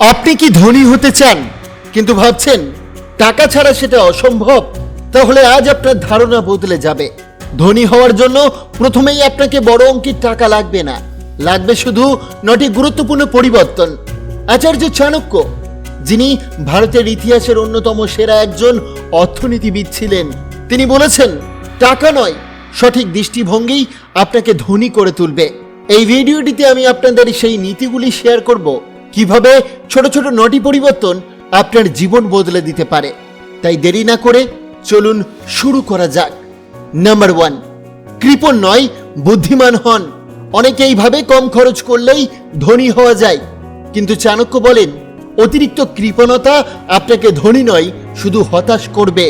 আপনি কি ধনী হতে চান? কিন্তু ভাবছেন, টাকা ছাড়া সেটা অসম্ভব। তাহলে আজ আপনার ধারণা বদলে যাবে। ধনী হওয়ার জন্য প্রথমেই আপনাকে বড় অঙ্কের টাকা লাগবে না। লাগবে শুধু নটি গুরুত্বপূর্ণ পরিবর্তন। আচার্য চাণক্য, যিনি ভারতের ইতিহাসের অন্যতম সেরা একজন অর্থনীতিবিদ ছিলেন, তিনি বলেছেন, টাকা নয়, সঠিক দৃষ্টিভঙ্গি আপনাকে ধনী করে তুলবে। এই ভিডিওটিতে আমি আপনাদের সেই নীতিগুলি শেয়ার করব। কীভাবে ছোট ছোট নটি পরিবর্তন আপনার জীবন বদলে দিতে পারে। তাই দেরি না করে চলুন শুরু করা যাক। নাম্বার ওয়ান, কৃপণ নয়, বুদ্ধিমান হন। অনেকেই ভাবে কম খরচ করলেই ধনী হওয়া যায়। কিন্তু চাণক্য বলেন, অতিরিক্ত কৃপণতা আপনাকে ধনী নয়, শুধু হতাশ করবে।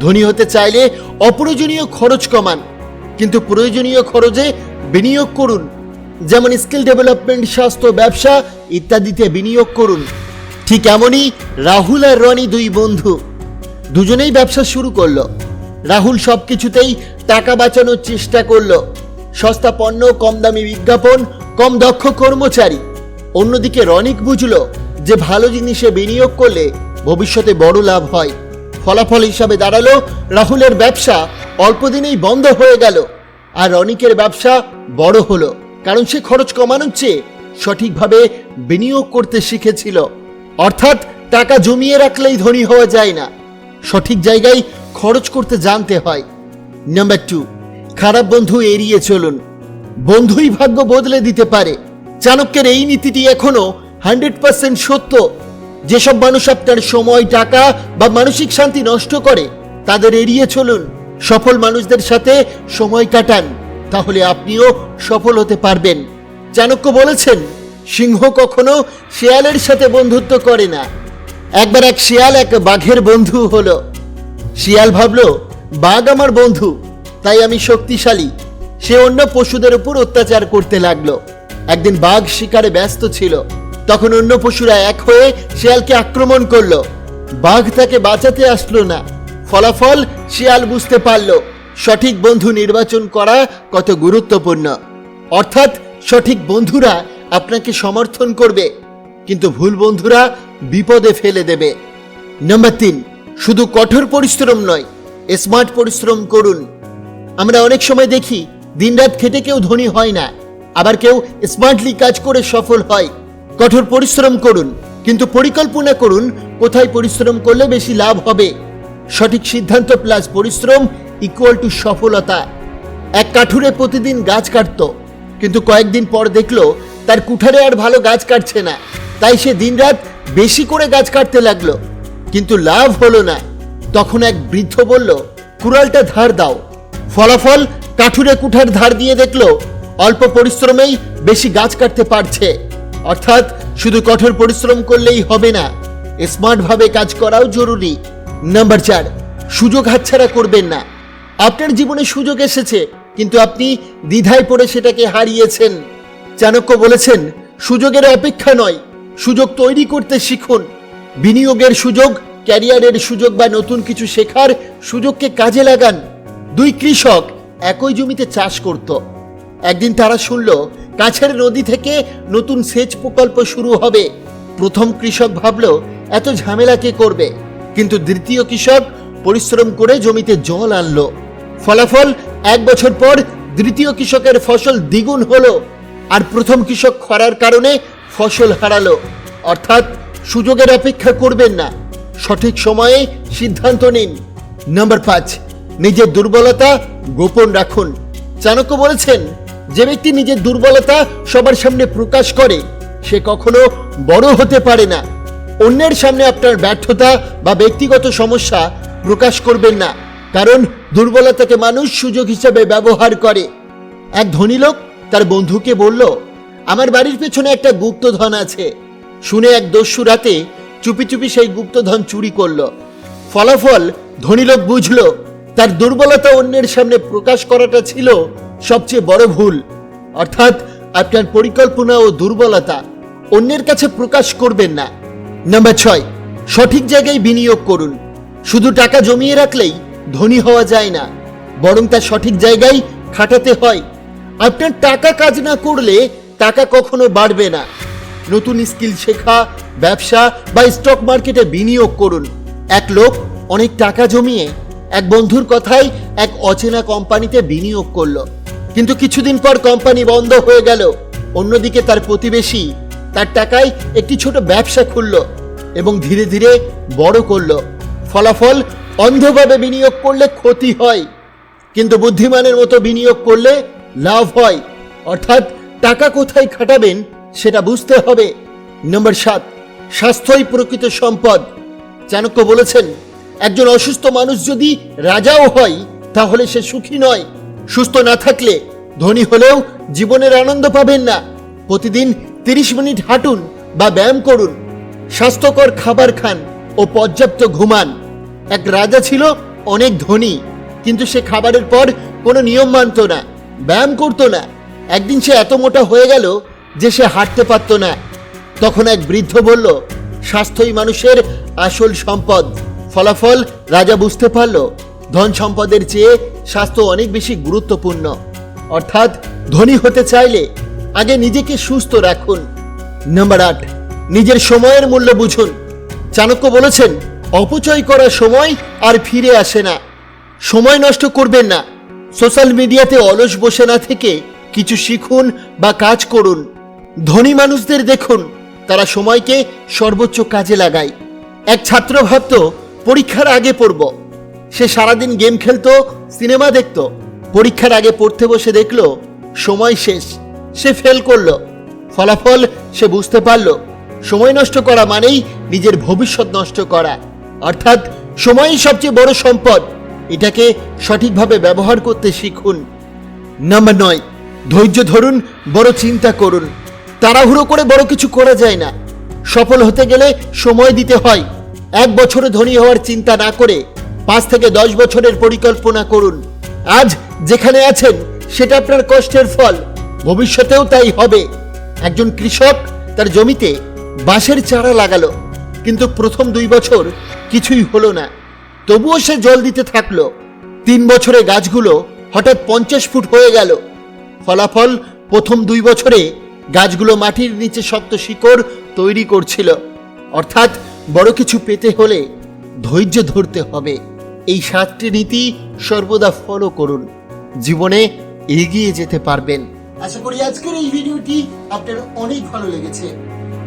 ধনী হতে চাইলে অপ্রয়োজনীয় খরচ কমান, কিন্তু প্রয়োজনীয় খরচে বিনিয়োগ করুন। যেমন স্কিল ডেভেলপমেন্ট, স্বাস্থ্য, ব্যবসা ইত্যাদিতে বিনিয়োগ করুন। ঠিক এমনই রাহুল আর রনি দুই বন্ধু। দুজনেই ব্যবসা শুরু করল। রাহুল সব কিছুতেই টাকা বাঁচানোর চেষ্টা করল। সস্তা পণ্য কম দামি বিজ্ঞাপন, কম দক্ষ কর্মচারী। অন্যদিকে রনিক বুঝলো যে ভালো জিনিসে বিনিয়োগ করলে ভবিষ্যতে বড় লাভ হয়। ফলাফল হিসাবে দাঁড়াল রাহুলের ব্যবসা। অল্পদিনেই বন্ধ হয়ে গেল। আর রনিকের ব্যবসা বড় হলো। কারণ সে খরচ কমানোর চেয়ে সঠিকভাবে বিনিয়োগ করতে শিখেছিল। অর্থাৎ টাকা জমিয়ে রাখলেই ধনী হওয়া যায় না। সঠিক জায়গায় খরচ করতে জানতে হয়। নাম্বার টু খারাপ বন্ধু এড়িয়ে চলুন। বন্ধুই ভাগ্য বদলে দিতে পারে। চাণক্যের এই নীতিটি এখনও হান্ড্রেড পার্সেন্ট সত্য। যেসব মানুষ আপনার সময়, টাকা বা মানসিক শান্তি নষ্ট করে, তাদের এড়িয়ে চলুন। সফল মানুষদের সাথে সময় কাটান। তাহলে আপনিও সফল হতে পারবেন। চাণক্য বলেছেন, সিংহ কখনো শেয়ালের সাথে বন্ধুত্ব করে না। একবার এক শিয়াল এক বাঘের বন্ধু হলো। শিয়াল ভাবলো, বাঘ আমার বন্ধু, তাই আমি শক্তিশালী। সে অন্য পশুদের উপর অত্যাচার করতে লাগল। একদিন বাঘ শিকারে ব্যস্ত ছিল। তখন অন্য পশুরা এক হয়ে শিয়ালকে আক্রমণ করল। বাঘ তাকে বাঁচাতে আসলো না। ফলাফল শিয়াল বুঝতে পারল। সঠিক বন্ধু নির্বাচন করা কত গুরুত্বপূর্ণ। অর্থাৎ সঠিক বন্ধুরা আপনাকে সমর্থন করবে, কিন্তু ভুল বন্ধুরা বিপদে ফেলে দেবে। নাম্বার তিন, শুধু কঠোর পরিশ্রম নয় স্মার্ট পরিশ্রম করুন। আমরা অনেক সময় দেখি, দিনরাত খেটে কেউ ধনী হয় না, আবার কেউ স্মার্টলি কাজ করে সফল হয়। কঠোর পরিশ্রম করুন, কিন্তু পরিকল্পনা করুন কোথায় পরিশ্রম করলে বেশি লাভ হবে। সঠিক সিদ্ধান্ত প্লাস পরিশ্রম ইকুয়াল টু সফলতা। এক কাঠুরে প্রতিদিন গাছ কাটতো, কিন্তু কয়েকদিন পর দেখল তার কুঠারে আর ভালো গাছ কাটছে না। তাই সে দিনরাত বেশি করে গাছ কাটতে লাগল, কিন্তু লাভ হলো না। তখন এক বৃদ্ধ বলল, কুড়ালটা ধার দাও। ফলাফল, কাঠুরে কুঠার ধার দিয়ে দেখল, অল্প পরিশ্রমেই বেশি গাছ কাটতে পারছে। অর্থাৎ শুধু কঠোর পরিশ্রম করলেই হবে না স্মার্টভাবে কাজ করাও জরুরি। নাম্বার চার, সুযোগ হাতছাড়া করবেন না। আপনার জীবনে সুযোগ এসেছে, কিন্তু আপনি দ্বিধায় পড়ে সেটাকে হারিয়েছেন। চাণক্য বলেছেন, সুযোগের অপেক্ষা নয়, সুযোগ তৈরি করতে শিখুন। বিনিয়োগের সুযোগ, ক্যারিয়ারের সুযোগ বা নতুন কিছু শেখার সুযোগকে কাজে লাগান। দুই কৃষক একই জমিতে চাষ করত। একদিন তারা শুনল, কাছের নদী থেকে নতুন সেচ প্রকল্প শুরু হবে। প্রথম কৃষক ভাবল, এত ঝামেলা কে করবে? কিন্তু দ্বিতীয় কৃষক পরিশ্রম করে জমিতে জল আনলো। ফলাফল এক বছর পর দ্বিতীয় কৃষকের ফসল দ্বিগুণ হলো আর প্রথম কৃষক খরার কারণে ফসল হারালো। অর্থাৎ সুযোগের অপেক্ষা করবেন না। সঠিক সময়ে সিদ্ধান্ত নিন। নাম্বার পাঁচ, নিজের দুর্বলতা গোপন রাখুন। চাণক্য বলেছেন, যে ব্যক্তি নিজের দুর্বলতা সবার সামনে প্রকাশ করে, সে কখনো বড় হতে পারে না। অন্যের সামনে আপনার ব্যর্থতা বা ব্যক্তিগত সমস্যা প্রকাশ করবেন না। কারণ দুর্বলতাকে মানুষ সুযোগ হিসেবে ব্যবহার করে। এক ধনী লোক তার বন্ধুকে বলল, আমার বাড়ির পেছনে একটা গুপ্তধন আছে। শুনে এক দস্যু রাতে চুপি চুপি সেই গুপ্তধন চুরি করল। ফলাফল ধনী লোক বুঝলো, তার দুর্বলতা অন্যের সামনে প্রকাশ করাটা ছিল সবচেয়ে বড় ভুল। অর্থাৎ আপনার পরিকল্পনা ও দুর্বলতা অন্যের কাছে প্রকাশ করবেন না। নাম্বার ছয়, সঠিক জায়গায় বিনিয়োগ করুন। শুধু টাকা জমিয়ে রাখলেই ধনী হওয়া যায় না, বরং তা সঠিক জায়গায় খাটাতে হয়। আপনার টাকা কাজ না করলে টাকা কখনো বাড়বে না। নতুন স্কিল শেখা, ব্যবসা বা স্টক মার্কেটে বিনিয়োগ করুন। এক লোক অনেক টাকা জমিয়ে এক বন্ধুর কথায় এক অচেনা কোম্পানিতে বিনিয়োগ করল। কিন্তু কিছুদিন পর কোম্পানি বন্ধ হয়ে গেল। অন্যদিকে তার প্রতিবেশী তার টাকায় একটি ছোট ব্যবসা খুললো এবং ধীরে ধীরে বড় করল। ফলাফল অন্ধভাবে বিনিয়োগ করলে ক্ষতি হয়, কিন্তু বুদ্ধিমানের মতো বিনিয়োগ করলে লাভ হয়। অর্থাৎ টাকা কোথায় খাটাবেন সেটা বুঝতে হবে। নম্বর সাত, স্বাস্থ্যই প্রকৃত সম্পদ। চাণক্য বলেছেন, একজন অসুস্থ মানুষ যদি রাজাও হয়, তাহলে সে সুখী নয়। সুস্থ না থাকলে ধনী হলেও জীবনের আনন্দ পাবেন না। প্রতিদিন তিরিশ মিনিট হাঁটুন বা ব্যায়াম করুন। স্বাস্থ্যকর খাবার খান ও পর্যাপ্ত ঘুমান। এক রাজা ছিল অনেক ধনী, কিন্তু সে খাবারের পর কোনো নিয়ম মানত না, ব্যায়াম করতো না। একদিন সে এত মোটা হয়ে গেল যে সে হাঁটতে পারতো না। তখন এক বৃদ্ধ বলল, স্বাস্থ্যই মানুষের আসল সম্পদ। ফলাফল রাজা বুঝতে পারল, ধন সম্পদের চেয়ে স্বাস্থ্য অনেক বেশি গুরুত্বপূর্ণ। অর্থাৎ ধনী হতে চাইলে আগে নিজেকে সুস্থ রাখুন। নাম্বার আট, নিজের সময়ের মূল্য বুঝুন। চাণক্য বলেছেন অপচয় করা সময় আর ফিরে আসে না। সময় নষ্ট করবেন না। সোশ্যাল মিডিয়াতে অলস বসে না থেকে কিছু শিখুন বা কাজ করুন। ধনী মানুষদের দেখুন, তারা সময়কে সর্বোচ্চ কাজে লাগায়। এক ছাত্র ভাবত, পরীক্ষার আগে পড়ব। সে সারাদিন গেম খেলতো, সিনেমা দেখতো। পরীক্ষার আগে পড়তে বসে দেখল, সময় শেষ। সে ফেল করল। ফলাফল সে বুঝতে পারল। সময় নষ্ট করা মানেই নিজের ভবিষ্যৎ নষ্ট করা। অর্থাৎ সময়ই সবচেয়ে বড় সম্পদ। এটাকে সঠিকভাবে ব্যবহার করতে শিখুন। নাম্বার নয়, ধৈর্য ধরুন, বড় চিন্তা করুন। তাড়াহুড়ো করে বড় কিছু করা যায় না। সফল হতে গেলে সময় দিতে হয়। এক বছরে ধনী হওয়ার চিন্তা না করে পাঁচ থেকে দশ বছরের পরিকল্পনা করুন। আজ যেখানে আছেন, সেটা আপনার কষ্টের ফল। ভবিষ্যতেও তাই হবে। একজন কৃষক তার জমিতে বাঁশের চারা লাগালো। কিন্তু প্রথম দুই বছর কিছুই হলো না। তবুও সে জল দিতে থাকল। তিন বছরে গাছগুলো হঠাৎ পঞ্চাশ ফুট হয়ে গেল। ফলাফল প্রথম দুই বছরে গাছগুলো মাটির নিচে শক্ত শিকড় তৈরি করছিল। অর্থাৎ বড় কিছু পেতে হলে ধৈর্য ধরতে হবে। এই সাতটি নীতি সর্বদা ফলো করুন। জীবনে এগিয়ে যেতে পারবেন। আশা করি আজকের এই ভিডিওটি আপনার অনেক ভালো লেগেছে।